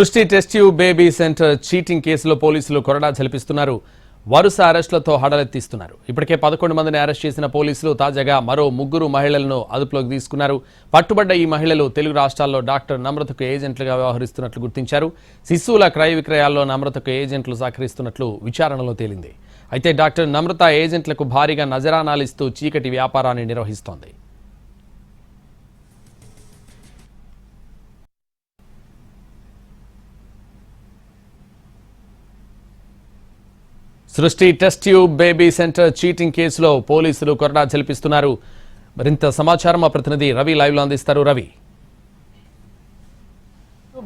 సృష్టి టెస్ట్ యూ baby centre cheating కేసులో పోలీసులు కొరడా జలిపిస్తున్నారు వరుస అరెస్టులతో హడలెత్తిస్తున్నారు. ఇప్పటికే పదకొండు మందిని అరెస్ట్ చేసిన పోలీసులు తాజాగా మరో ముగ్గురు మహిళలను అదుపులోకి తీసుకున్నారు. పట్టుబడ్డ ఈ మహిళలు తెలుగు రాష్ట్రాల్లో డాక్టర్ నమ్రతకు ఏజెంట్లుగా వ్యవహరిస్తున్నట్లు గుర్తించారు. శిశువుల క్రయ విక్రయాల్లో నమ్రతకు ఏజెంట్లు సహకరిస్తున్నట్లు విచారణలో తేలింది. అయితే డాక్టర్ నమ్రత ఏజెంట్లకు భారీగా నజరానాలిస్తూ చీకటి వ్యాపారాన్ని నిర్వహిస్తోంది. Srishti test tube baby centre cheating కేసులో పోలీసులు కొరడా జలిపిస్తున్నారు మరింత సమాచారం మా ప్రతినిధి రవి లైవ్లో అందిస్తారు. రవి.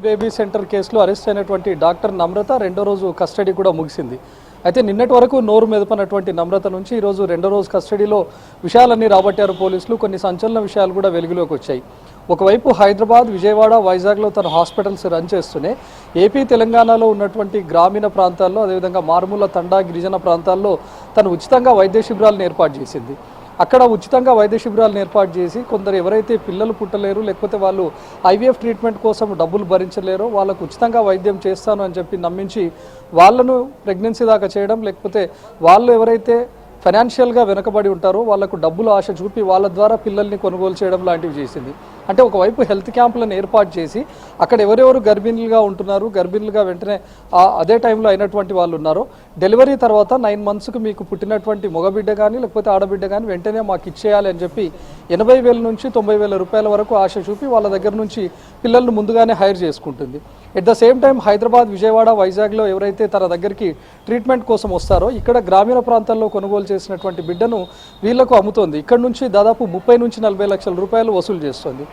బేబీ సెంటర్ కేసులో అరెస్ట్ అయినటువంటి డాక్టర్ నమ్రత రెండో రోజు కస్టడీ కూడా ముగిసింది. అయితే నిన్నటి వరకు నోరు మెదపనటువంటి నమ్రత నుంచి ఈరోజు రెండో రోజు కస్టడీలో విషయాలన్నీ రాబట్టారు పోలీసులు. కొన్ని సంచలన విషయాలు కూడా వెలుగులోకి వచ్చాయి. ఒకవైపు హైదరాబాద్ విజయవాడ వైజాగ్లో తన హాస్పిటల్స్ రన్ చేస్తూనే ఏపీ తెలంగాణలో ఉన్నటువంటి గ్రామీణ ప్రాంతాల్లో అదేవిధంగా మారుమూల తండా గిరిజన ప్రాంతాల్లో తను ఉచితంగా వైద్య శిబిరాలను ఏర్పాటు చేసింది. అక్కడ ఉచితంగా వైద్య శిబిరాలను ఏర్పాటు చేసి కొందరు ఎవరైతే పిల్లలు పుట్టలేరు లేకపోతే వాళ్ళు ఐవీఎఫ్ ట్రీట్మెంట్ కోసం డబ్బులు భరించలేరో వాళ్ళకు ఉచితంగా వైద్యం చేస్తాను అని చెప్పి నమ్మించి వాళ్ళను ప్రెగ్నెన్సీ దాకా చేయడం లేకపోతే వాళ్ళు ఎవరైతే ఫైనాన్షియల్గా వెనకబడి ఉంటారో వాళ్ళకు డబ్బులు ఆశ చూపి వాళ్ళ ద్వారా పిల్లల్ని కొనుగోలు చేయడం లాంటివి చేసింది. అంటే ఒకవైపు హెల్త్ క్యాంపులను ఏర్పాటు చేసి అక్కడ ఎవరెవరు గర్భిణీలుగా ఉంటున్నారు గర్భిణీలుగా వెంటనే అదే టైంలో అయినటువంటి వాళ్ళు ఉన్నారు డెలివరీ తర్వాత నైన్ మంత్స్కి మీకు పుట్టినటువంటి మగబిడ్డ కానీ లేకపోతే ఆడబిడ్డ కానీ వెంటనే మాకు ఇచ్చేయాలి అని చెప్పి ఎనభై వేల నుంచి తొంభై వేల రూపాయల వరకు ఆశ చూపి వాళ్ళ దగ్గర నుంచి పిల్లల్ని ముందుగానే హైర్ చేసుకుంటుంది. At the same time Hyderabad Vijayawada వైజాగ్లో ఎవరైతే తన దగ్గరికి ట్రీట్మెంట్ కోసం వస్తారో ఇక్కడ గ్రామీణ ప్రాంతాల్లో కొనుగోలు చేసినటువంటి బిడ్డను వీళ్ళకు అమ్ముతోంది. ఇక్కడ నుంచి దాదాపు ముప్పై నుంచి నలభై లక్షల రూపాయలు వసూలు చేస్తుంది.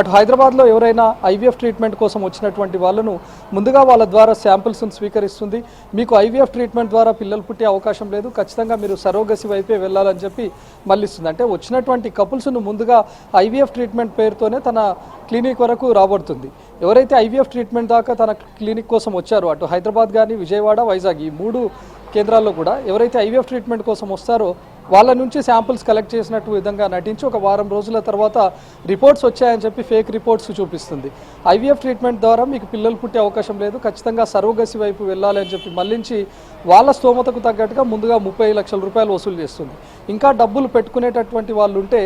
అటు హైదరాబాద్లో ఎవరైనా ఐవీఎఫ్ ట్రీట్మెంట్ కోసం వచ్చినటువంటి వాళ్ళను ముందుగా వాళ్ళ ద్వారా శాంపిల్స్ను స్వీకరిస్తుంది. మీకు ఐవీఎఫ్ ట్రీట్మెంట్ ద్వారా పిల్లలు పుట్టే అవకాశం లేదు. ఖచ్చితంగా మీరు సరోగసి వైపే వెళ్ళాలని చెప్పి మళ్ళిస్తుంది. అంటే వచ్చినటువంటి కపుల్స్ను ముందుగా ఐవీఎఫ్ ట్రీట్మెంట్ పేరుతోనే తన క్లినిక్ వరకు రాబడుతుంది. ఎవరైతే ఐవీఎఫ్ ట్రీట్మెంట్ దాకా తన క్లినిక్ కోసం వచ్చారో అటు హైదరాబాద్ కానీ విజయవాడ వైజాగ్ ఈ మూడు కేంద్రాల్లో కూడా ఎవరైతే ఐవీఎఫ్ ట్రీట్మెంట్ కోసం వస్తారో వాళ్ళ నుంచి శాంపిల్స్ కలెక్ట్ చేసినట్టు విధంగా నటించి ఒక వారం రోజుల తర్వాత రిపోర్ట్స్ వచ్చాయని చెప్పి ఫేక్ రిపోర్ట్స్ చూపిస్తుంది. ఐవీఎఫ్ ట్రీట్మెంట్ ద్వారా మీకు పిల్లలు పుట్టే అవకాశం లేదు. ఖచ్చితంగా సర్వగసి వైపు వెళ్ళాలి అని చెప్పి మళ్ళించి వాళ్ళ స్తోమతకు తగ్గట్టుగా ముందుగా ముప్పై లక్షల రూపాయలు వసూలు చేస్తుంది. ఇంకా డబ్బులు పెట్టుకునేటటువంటి వాళ్ళు ఉంటే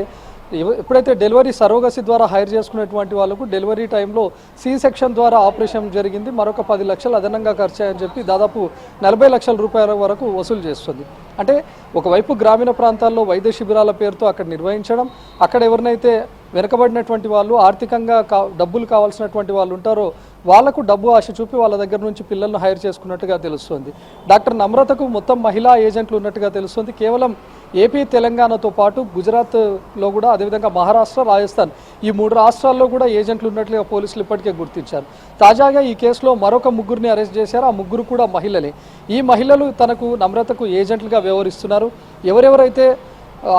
ఎప్పుడైతే డెలివరీ సరోగసి ద్వారా హైర్ చేసుకునేటువంటి వాళ్ళకు డెలివరీ టైంలో సి సెక్షన్ ద్వారా ఆపరేషన్ జరిగింది మరొక పది లక్షలు అదనంగా ఖర్చాయని చెప్పి దాదాపు నలభై లక్షల రూపాయల వరకు వసూలు చేస్తుంది. అంటే ఒకవైపు గ్రామీణ ప్రాంతాల్లో వైద్య శిబిరాల పేరుతో అక్కడ నిర్వహించడం అక్కడ ఎవరినైతే వెనకబడినటువంటి వాళ్ళు ఆర్థికంగా కా డబ్బులు కావాల్సినటువంటి వాళ్ళు ఉంటారో వాళ్ళకు డబ్బు ఆశ చూపి వాళ్ళ దగ్గర నుంచి పిల్లలను హైర్ చేసుకున్నట్టుగా తెలుస్తుంది. డాక్టర్ నమ్రతకు మొత్తం మహిళా ఏజెంట్లు ఉన్నట్టుగా తెలుస్తుంది. కేవలం ఏపీ తెలంగాణతో పాటు గుజరాత్లో కూడా అదేవిధంగా మహారాష్ట్ర రాజస్థాన్. ఈ మూడు రాష్ట్రాల్లో కూడా ఏజెంట్లు ఉన్నట్లుగా పోలీసులు ఇప్పటికే గుర్తించారు. తాజాగా ఈ కేసులో మరొక ముగ్గురిని అరెస్ట్ చేశారు. ఆ ముగ్గురు కూడా మహిళలే. ఈ మహిళలు తనకు నమ్రతకు ఏజెంట్లుగా వ్యవహరిస్తున్నారు. ఎవరెవరైతే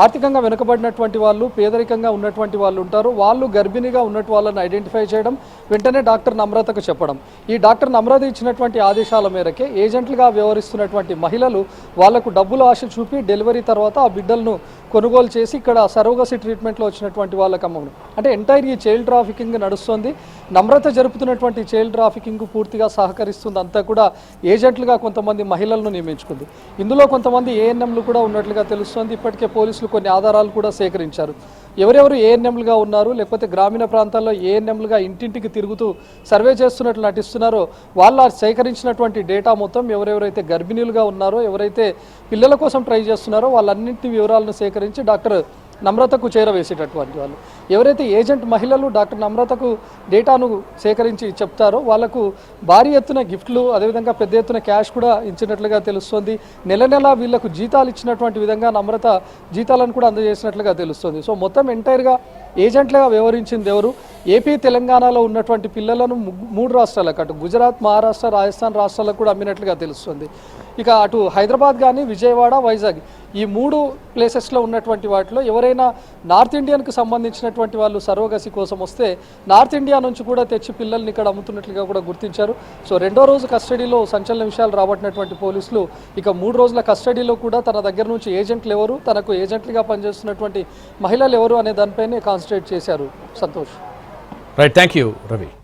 ఆర్థికంగా వెనుకబడినటువంటి వాళ్ళు పేదరికంగా ఉన్నటువంటి వాళ్ళు ఉంటారు. వాళ్ళు గర్భిణిగా ఉన్నట్టు వాళ్ళని ఐడెంటిఫై చేయడం వెంటనే డాక్టర్ నమ్రతకు చెప్పడం. ఈ డాక్టర్ నమ్రత ఇచ్చినటువంటి ఆదేశాల మేరకే ఏజెంట్లుగా వ్యవహరిస్తున్నటువంటి మహిళలు వాళ్ళకు డబ్బులు ఆశ చూపి డెలివరీ తర్వాత ఆ బిడ్డలను కొనుగోలు చేసి ఇక్కడ సరోగసి ట్రీట్మెంట్లో వచ్చినటువంటి వాళ్ళకి అమ్మడం. అంటే ఎంటైర్ ఈ చైల్డ్ ట్రాఫికింగ్ నడుస్తుంది. నమ్రత జరుపుతున్నటువంటి చైల్డ్ ట్రాఫికింగ్ పూర్తిగా సహకరిస్తుంది. అంతా కూడా ఏజెంట్లుగా కొంతమంది మహిళలను నియమించుకుంది. ఇందులో కొంతమంది ఏఎన్ఎంలు కూడా ఉన్నట్లుగా తెలుస్తుంది. ఇప్పటికే పోలీసులు కొన్ని ఆధారాలు కూడా సేకరించారు. ఎవరెవరు ఏఎన్ఎంలుగా ఉన్నారు లేకపోతే గ్రామీణ ప్రాంతాల్లో ఏఎన్ఎంలుగా ఇంటింటికి తిరుగుతూ సర్వే చేస్తున్నట్లు నటిస్తున్నారో వాళ్ళు సేకరించినటువంటి డేటా మొత్తం ఎవరెవరైతే గర్భిణీలుగా ఉన్నారో ఎవరైతే పిల్లల కోసం ట్రై చేస్తున్నారో వాళ్ళన్నింటి వివరాలను సేకరించి డాక్టర్ నమ్రతకు చేరవేసేటటువంటి వాళ్ళు. ఎవరైతే ఏజెంట్ మహిళలు డాక్టర్ నమ్రతకు డేటాను సేకరించి చెప్తారో వాళ్ళకు భారీ ఎత్తున గిఫ్ట్లు అదేవిధంగా పెద్ద ఎత్తున క్యాష్ కూడా ఇచ్చినట్లుగా తెలుస్తుంది. నెల నెల వీళ్ళకు జీతాలు ఇచ్చినటువంటి విధంగా నమ్రత జీతాలను కూడా అందజేసినట్లుగా తెలుస్తుంది. సో మొత్తం ఎంటైర్గా ఏజెంట్లుగా వ్యవహరించింది ఎవరు? ఏపీ తెలంగాణలో ఉన్నటువంటి పిల్లలను మూడు రాష్ట్రాలకు అటు గుజరాత్ మహారాష్ట్ర రాజస్థాన్ రాష్ట్రాలకు కూడా అమ్మినట్లుగా తెలుస్తుంది. ఇక అటు హైదరాబాద్ కానీ విజయవాడ వైజాగ్ ఈ మూడు ప్లేసెస్లో ఉన్నటువంటి వాటిలో ఎవరైనా నార్త్ ఇండియన్కు సంబంధించినటువంటి వాళ్ళు సర్వగసి కోసం వస్తే నార్త్ ఇండియా నుంచి కూడా తెచ్చి పిల్లల్ని ఇక్కడ అమ్ముతున్నట్లుగా కూడా గుర్తించారు. సో రెండో రోజు కస్టడీలో సంచలన విషయాలు రాబట్టినటువంటి పోలీసులు ఇక మూడు రోజుల కస్టడీలో కూడా తన దగ్గర నుంచి ఏజెంట్లు ఎవరు తనకు ఏజెంట్లుగా పనిచేస్తున్నటువంటి మహిళలు ఎవరు అనే దానిపైనే కాన్సన్ట్రేట్ చేశారు Santosh. Right, thank you, Ravi.